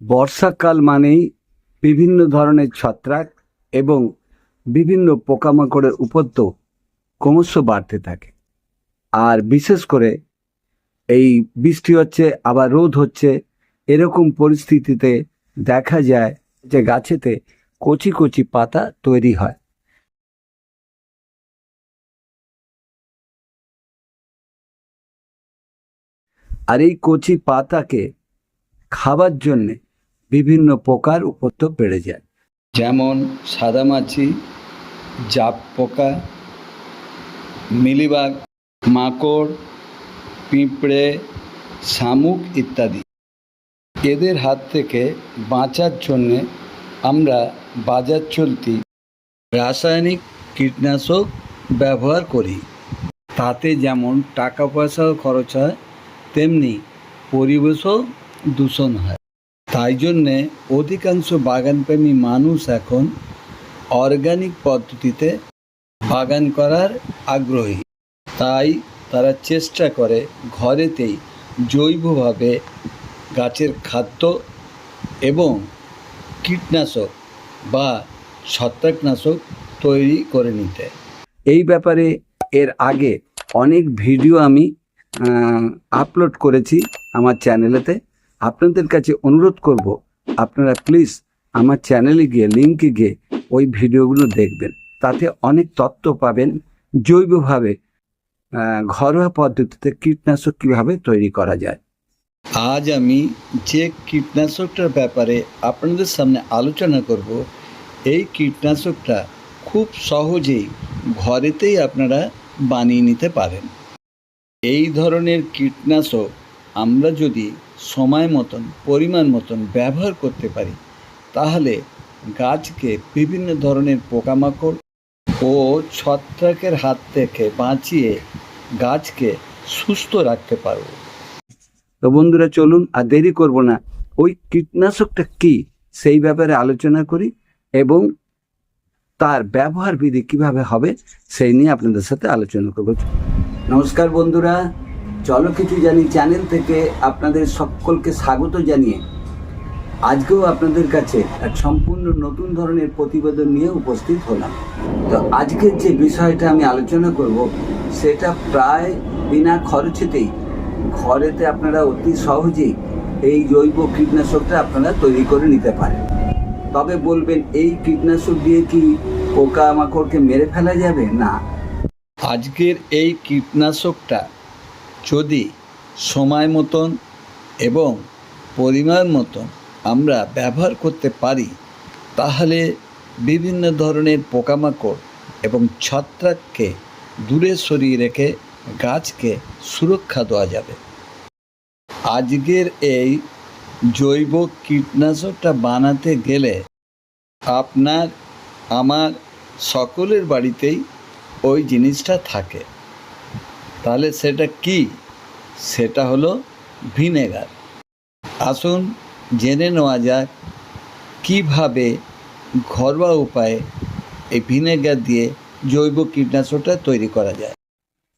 বর্ষাকাল মানেই বিভিন্ন ধরনের ছত্রাক এবং বিভিন্ন পোকামাকড়ের উপদ্রব ক্রমশ বাড়তে থাকে। আর বিশেষ করে এই বৃষ্টি হচ্ছে, আবার রোদ হচ্ছে, এরকম পরিস্থিতিতে দেখা যায় যে গাছেতে কচি কচি পাতা তৈরি হয়। আর এই কচি পাতাকে খাবার জন্যে বিভিন্ন পোকার উপদ্রব বেড়ে যায়। যেমন সাদামাছি জাপ পোকা, মিলিবাগ, মাকড়, পিঁপড়ে, শামুক ইত্যাদি। এদের হাত থেকে বাঁচার জন্যে আমরা বাজার চলতি রাসায়নিক কীটনাশক ব্যবহার করি। তাতে যেমন টাকা পয়সাও খরচ হয়, তেমনি পরিবেশও দূষণ হয়। তাই জন্যে অধিকাংশ বাগানপ্রেমী মানুষ এখন অর্গানিক পদ্ধতিতে বাগান করার আগ্রহী। তাই তারা চেষ্টা করে ঘরেতেই জৈবভাবে গাছের খাদ্য এবং কীটনাশক বা ছত্রাকনাশক তৈরি করে নিতে। এই ব্যাপারে এর আগে অনেক ভিডিও আমি আপলোড করেছি আমার চ্যানেলেতে আপনাদের কাছে অনুরোধ করব, আপনারা প্লিজ আমার চ্যানেলে গিয়ে লিঙ্কে গিয়ে ওই ভিডিওগুলো দেখবেন। তাতে অনেক তথ্য পাবেন, জৈবভাবে ঘরোয়া পদ্ধতিতে কীটনাশক কীভাবে তৈরি করা যায়। আজ আমি যে কীটনাশকটার ব্যাপারে আপনাদের সামনে আলোচনা করব, এই কীটনাশকটা খুব সহজেই ঘরেতেই আপনারা বানিয়ে নিতে পারেন। এই ধরনের কীটনাশক আমরা যদি সময় মতন, পরিমাণ মতন ব্যবহার করতে পারি, তাহলে গাছকে বিভিন্ন ধরনের পোকামাকড় ও ছত্রাকের হাত থেকে বাঁচিয়ে গাছকে সুস্থ রাখতে পারব। তো বন্ধুরা, চলুন আর দেরি করব না। ওই কীটনাশকটা কি, সেই ব্যাপারে আলোচনা করি এবং তার ব্যবহার বিধি কীভাবে হবে, সেই নিয়ে আপনাদের সাথে আলোচনা করব। নমস্কার বন্ধুরা। চলো কিছু জানি চ্যানেল থেকে আপনাদের সকলকে স্বাগত জানিয়ে আজকেও আপনাদের কাছে এক সম্পূর্ণ নতুন ধরনের প্রতিবেদন নিয়ে উপস্থিত হলাম। তো আজকের যে বিষয়টা আমি আলোচনা করব, সেটা প্রায় বিনা খরচেতেই ঘরেতে আপনারা অতি সহজেই এই জৈব কীটনাশকটা আপনারা তৈরি করে নিতে পারেন। তবে বলবেন, এই কীটনাশক দিয়ে কি পোকামাকড়কে মেরে ফেলা যাবে? না। আজকের এই কীটনাশকটা যদি সময় মতন এবং পরিমাণ মতন আমরা ব্যবহার করতে পারি, তাহলে বিভিন্ন ধরনের পোকামাকড় এবং ছত্রাককে দূরে সরিয়ে রেখে গাছকে সুরক্ষা দেওয়া যাবে। আজকের এই জৈব কীটনাশকটা বানাতে গেলে আপনার, আমার সকলের বাড়িতেই ওই জিনিসটা থাকে। তাহলে সেটা কি? সেটা হলো ভিনেগার। আসুন জেনে নেওয়া যাক কীভাবে ঘরোয়া উপায়ে এই ভিনেগার দিয়ে জৈব কীটনাশকটা তৈরি করা যায়।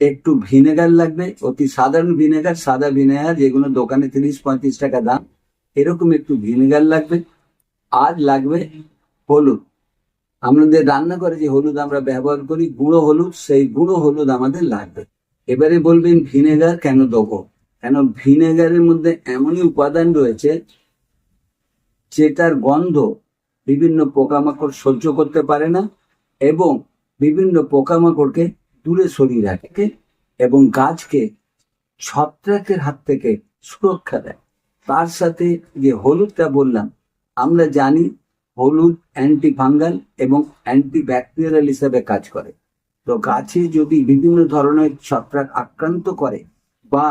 একটু ভিনেগার লাগবে, অতি সাধারণ ভিনেগার, সাদা ভিনেগার যেগুলো দোকানে তিরিশ, পঁয়ত্রিশ টাকা দাম, এরকম একটু ভিনেগার লাগবে। আর লাগবে হলুদ। আমাদের রান্না করে যে হলুদ আমরা ব্যবহার করি, গুঁড়ো হলুদ, সেই গুঁড়ো হলুদ আমাদের লাগবে। এবারে বলবেন ভিনেগার কেন দেবো? কেন ভিনেগারের মধ্যে এমনই উপাদান রয়েছে যেটার গন্ধ বিভিন্ন পোকামাকড় সহ্য করতে পারে না এবং বিভিন্ন পোকামাকড়কে দূরে সরিয়ে রাখে এবং গাছকে ছত্রাকের হাত থেকে সুরক্ষা দেয়। তার সাথে যে হলুদটা বললাম, আমরা জানি হলুদ অ্যান্টি ফাঙ্গাল এবং অ্যান্টি ব্যাকটেরিয়াল হিসাবে কাজ করে। তো গাছে যদি বিভিন্ন ধরনের ছত্রাক আক্রান্ত করে বা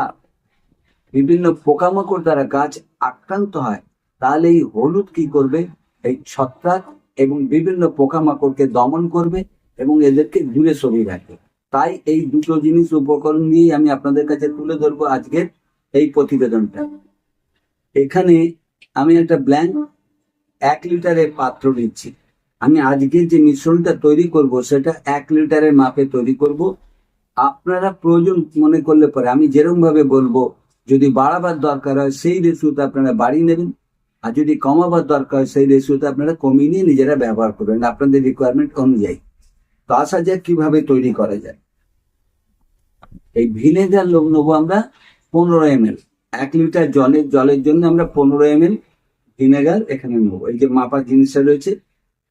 বিভিন্ন পোকামাকড় দ্বারা গাছ আক্রান্ত হয়, তাহলে এই হলুদ কি করবে? এই ছত্রাক এবং বিভিন্ন পোকামাকড়কে দমন করবে এবং এদেরকে দূরে সরিয়ে রাখবে। তাই এই দুটো জিনিস উপকরণ দিয়েই আমি আপনাদের কাছে তুলে ধরবো আজকের এই প্রতিবেদনটা। এখানে আমি একটা ব্ল্যাঙ্ক এক লিটারের পাত্র নিচ্ছি। আমি আজকে যে মিশ্রণটা তৈরি করব, সেটা এক লিটারের মাপে তৈরি করব। আপনারা প্রয়োজন মনে করলে পরে আমি যেরকম ভাবে বলব, যদি বাড়াবার দরকার হয় সেই রেসিওতে আপনারা বাড়িয়ে নেবেন। আর যদি কমাবার দরকার হয় সেই রেশিওতে আপনারা কমিয়ে নিয়ে নিজেরা ব্যবহার করবেন আপনাদের রিকোয়ারমেন্ট অনুযায়ী। তো আসা যাক কীভাবে তৈরি করা যায়। এই ভিনেগার লোক নেব আমরা পনেরো এম এল এক লিটার জলের জলের জন্য আমরা পনেরো এম এল ভিনেগার এখানে নেব। এই যে মাপার জিনিসটা রয়েছে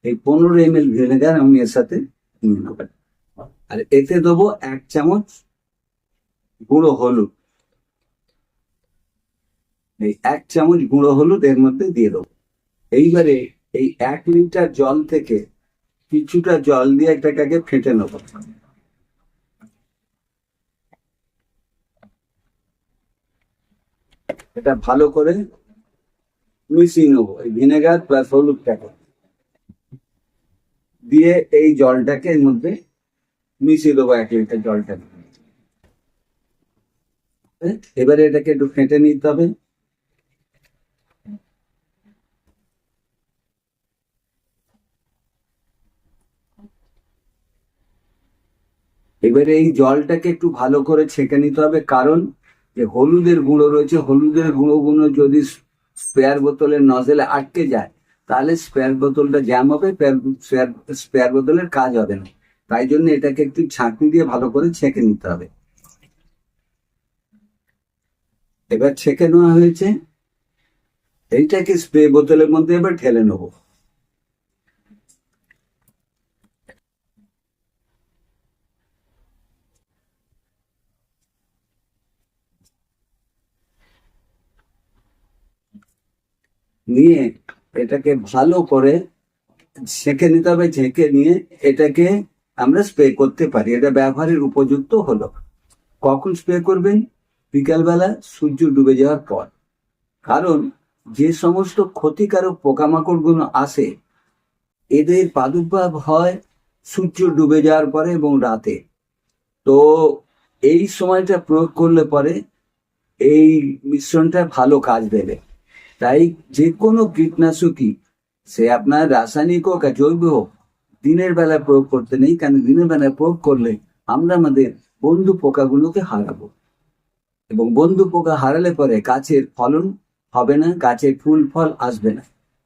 এই পনেরো এম এল ভিনেগার আমি এর সাথে নিয়ে নেব। আর এতে দেবো এক চামচ গুঁড়ো হলুদ। এই এক চামচ গুঁড়ো হলুদ এর মধ্যে দিয়ে দেবো। এইবারে এই এক লিটার জল থেকে কিছুটা জল দিয়ে এটাকে ফেটে নেব। এটা ভালো করে মিশিয়ে নেব। এই ভিনেগার প্লাস হলুদটাকে। দিয়ে এই জলটাকে এর মধ্যে মিশিয়ে দেবো এক লিটার জলটাকে এবারে এটাকে একটু ফেটে নিতে হবে। এবারে এই জলটাকে একটু ভালো করে ছেঁকে নিতে হবে, কারণ যে হলুদের গুঁড়ো রয়েছে, হলুদের গুঁড়ো গুঁড়ো যদি স্পেয়ার বোতলের নজেলে আটকে যায় তাহলে স্পেয়ার বোতলটা জ্যাম হবে স্পেয়ার বোতলের কাজ হবে না। তাই জন্য এটাকে একটু ছাঁকনি দিয়ে ভালো করে ছেঁকে নিতে হবে। এবার ছেঁকে নেওয়া হয়েছে। এইটাকে স্প্রে বোতলের মধ্যে এবার ঢেলে নেব। নিয়ে এটাকে ভালো করে ছেঁকে নিতে হবে ছেঁকে নিয়ে এটাকে আমরা স্প্রে করতে পারি। এটা ব্যবহারের উপযুক্ত হলো। কখন স্প্রে করবেন? বিকালবেলা সূর্য ডুবে যাওয়ার পর। কারণ যে সমস্ত ক্ষতিকারক পোকামাকড়গুলো আসে, এদের প্রাদুর্ভাব হয় সূর্য ডুবে যাওয়ার পরে এবং রাতে। তো এই সময়টা প্রয়োগ করলে পরে এই মিশ্রণটা ভালো কাজ দেবে। তাই যে কোনো কীটনাশকই, সে আপনার রাসায়নিক হোক আর জৈব হোক, দিনের বেলায় প্রয়োগ করতে নেই কারণ দিনের বেলায় প্রয়োগ করলে আমরা আমাদের বন্ধু পোকাগুলোকে হারাবো। এবং বন্ধু পোকা হারালে পরে গাছের ফলন হবে না, গাছের ফুল, ফল আসবে না।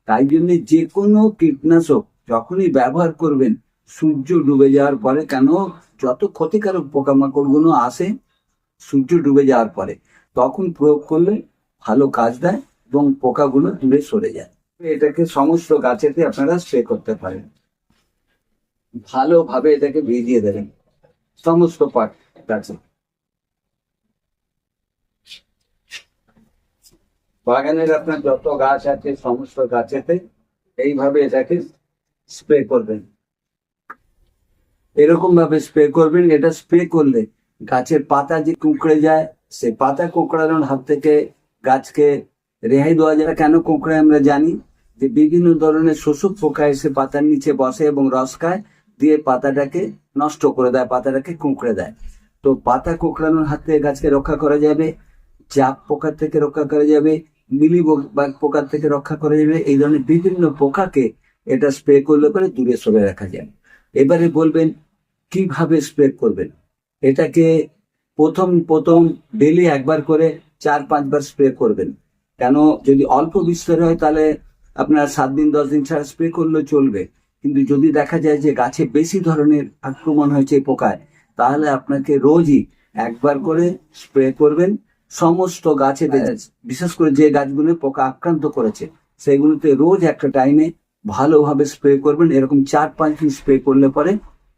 তাই জন্য যে কোনো কীটনাশক যখনই ব্যবহার করবেন, সূর্য ডুবে যাওয়ার পরে, কেন যত ক্ষতিকারক পোকামাকড়গুলো আসে, সূর্য ডুবে যাওয়ার পরে, তখন প্রয়োগ করলে ভালো কাজ দেয়। এবং পোকাগুলো দূরে সরে যায়। এটাকে সমস্ত গাছেতে আপনারা স্প্রে করতে পারেন। ভালোভাবে এটাকে ভিজিয়ে দেবেন। সমস্ত পাট গাছে। বাগানের আপনার যত গাছ আছে, সমস্ত গাছেতে এইভাবে এটাকে স্প্রে করবেন। এরকম ভাবে স্প্রে করবেন। এটা স্প্রে করলে গাছের পাতা যে কুঁকড়ে যায়, সে পাতা কুঁকড়ানোর হাত থেকে গাছকে রেহাই দেওয়া যায় কেন? কুঁকড়ে আমরা জানি যে বিভিন্ন ধরনের শোষক পোকা এসে পাতার নিচে বসে এবং রস খায়, দিয়ে পাতাটাকে নষ্ট করে দেয়, পাতাটাকে কুঁকড়ে দেয়। তো পাতা কুঁকড়ানোর হাত থেকে গাছকে রক্ষা করা যাবে চাপ পোকার থেকে রক্ষা করা যাবে, মিলি পোকার থেকে রক্ষা করা যাবে। এই ধরনের বিভিন্ন পোকাকে এটা স্প্রে করলে পরে দূরে সরে রাখা যায় এবারে বলবেন, কীভাবে স্প্রে করবেন? এটাকে প্রথম প্রথম ডেলি একবার করে চার পাঁচবার স্প্রে করবেন। কেন? যদি অল্প বিস্তার হয় তাহলে আপনার সাত দিন, দশ দিন ছাড়া স্প্রে করলেও চলবে। কিন্তু যদি দেখা যায় যে গাছে বেশি ধরনের আক্রমণ হয়েছে পোকায়, তাহলে আপনাকে রোজই একবার করে স্প্রে করবেন। সমস্ত গাছে বিশেষ করে যে গাছগুলো পোকা আক্রান্ত করেছে, সেগুলোতে রোজ একটা টাইমে ভালোভাবে স্প্রে করবেন। এরকম চার পাঁচ দিন স্প্রে করলে পরে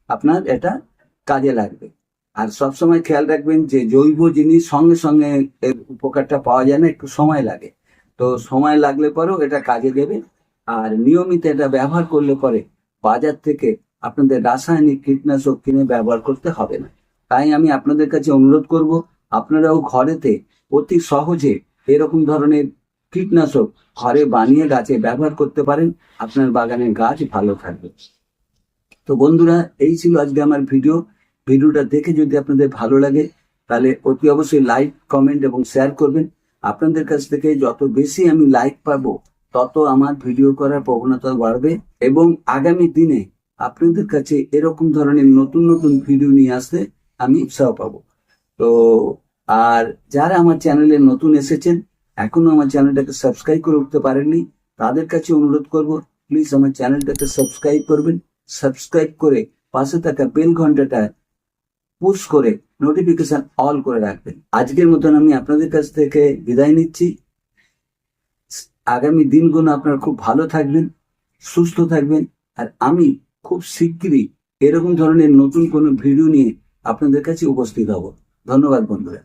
আপনার এটা কাজে লাগবে। আর সবসময় খেয়াল রাখবেন যে জৈব জিনিস সঙ্গে সঙ্গে এর উপকারটা পাওয়া যায় না, একটু সময় লাগে। তো সময় লাগলে পরেও এটা কাজে দেবে। আর নিয়মিত এটা ব্যবহার করলে পরে বাজার থেকে আপনাদের রাসায়নিক কীটনাশক কিনে ব্যবহার করতে হবে না। তাই আমি আপনাদের কাছে অনুরোধ করব, আপনারাও ঘরেতে অতি সহজে এরকম ধরনের কীটনাশক ঘরে বানিয়ে গাছে ব্যবহার করতে পারেন। আপনার বাগানের গাছ ভালো থাকবে। তো বন্ধুরা, এই ছিল আজকে আমার ভিডিও। ভিডিওটা দেখে যদি আপনাদের ভালো লাগে, তাহলে অতি অবশ্যই লাইক কমেন্ট এবং শেয়ার করবেন। আপনাদের কাছ থেকে যত বেশি আমি লাইক পাবো, তত আমার ভিডিও করার প্রবণতা বাড়বে এবং আগামী দিনে আপনাদের কাছে এরকম ধরনের নতুন নতুন ভিডিও নিয়ে আসতে আমি উৎসাহ পাবো। তো, আর যারা আমার চ্যানেলে নতুন এসেছেন, এখনও আমার চ্যানেলটাকে সাবস্ক্রাইব করে উঠতে পারেননি, তাদের কাছে অনুরোধ করব প্লিজ আমার চ্যানেলটাকে সাবস্ক্রাইব করবেন। সাবস্ক্রাইব করে পাশে থাকা বেল ঘন্টাটা পুশ করে নোটিফিকেশন অল করে রাখবেন। আজকের মতন আমি আপনাদের কাছ থেকে বিদায় নিচ্ছি। আগামী দিনগুলো আপনারা খুব ভালো থাকবেন, সুস্থ থাকবেন, আর আমি খুব শিগগিরই এরকম ধরনের নতুন কোনো ভিডিও নিয়ে আপনাদের কাছে উপস্থিত হব। ধন্যবাদ বন্ধুরা।